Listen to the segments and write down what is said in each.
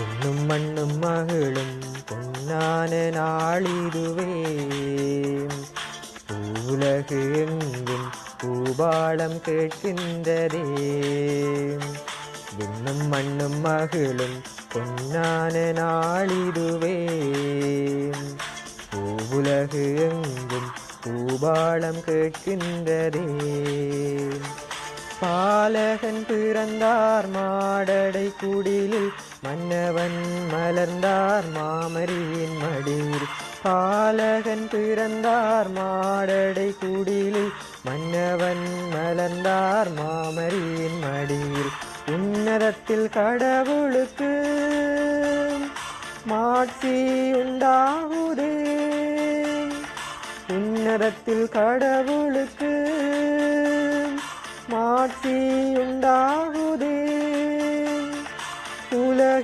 உன்னும் மண்ணும் மகளும் பொன்னான நாளிதுவே உலகு எங்கும் பூபாலம் கேட்கின்றதே. விண்ணும் மண்ணும் மகளும் பொன்னான நாளிதுவே. பூவுலகு எங்கும் பூபாலம் கேட்கின்றதே. பாலகன் பிறந்தார் மாடடை குடிலில் மன்னவன் மலர்ந்தார் மாமரியின் மடியில். பாலகன் பிறந்தார் மாடடை குடிலில் மன்னவன் மலர்ந்தார் மாமரியின் மடியில். உன்னதத்தில் கடவுளுக்கு மாட்சி உண்டாகுதே. உன்னதத்தில் கடவுளுக்கு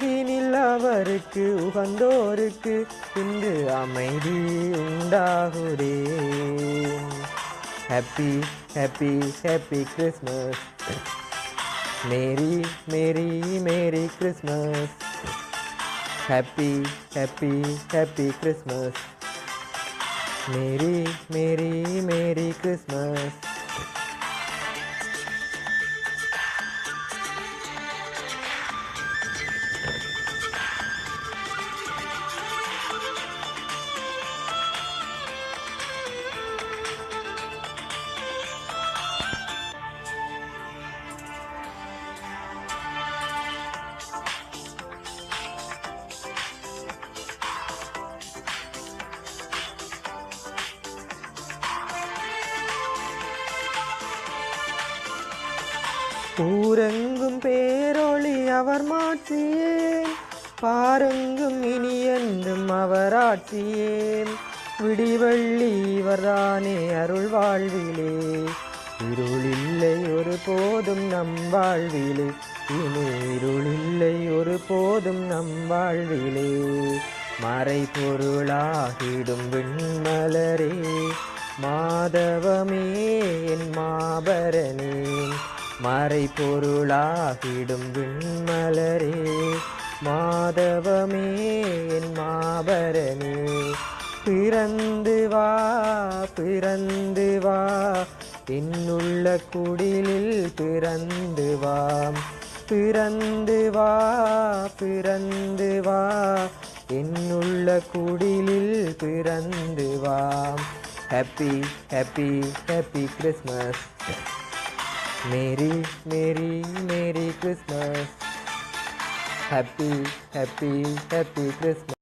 உலகினில் அவருக்கு உகந்தோருக்கு இன்று அமைதி உண்டாகுதே. Happy happy happy Christmas merry merry merry Christmas happy happy happy Christmas merry merry merry Christmas ஊரெங்கும் பேரொளி அவர் மாற்றியே பாருங்கும் இனி என்றும் அவர் ஆட்சியே விடிவள்ளி இவர்தானே அருள் வாழ்விலே. இருளில்லை ஒரு போதும் நம் வாழ்விலே. இனி இருளில்லை ஒரு போதும் நம் வாழ்விலே. மறை பொருளாகிடும் விண்மலரே. மாதவமே என் மாபரணே மறை பொருளாகிடும் விண்மலரே மாதவமே என் மாபரணே பிறந்து வா பிறந்து வா என்னுள்ள குடிலில் பிறந்து வா. பிறந்து வா பிறந்து வா என்னுள்ள குடிலில் பிறந்து வா. Happy happy happy Christmas merry merry merry Christmas happy happy happy Christmas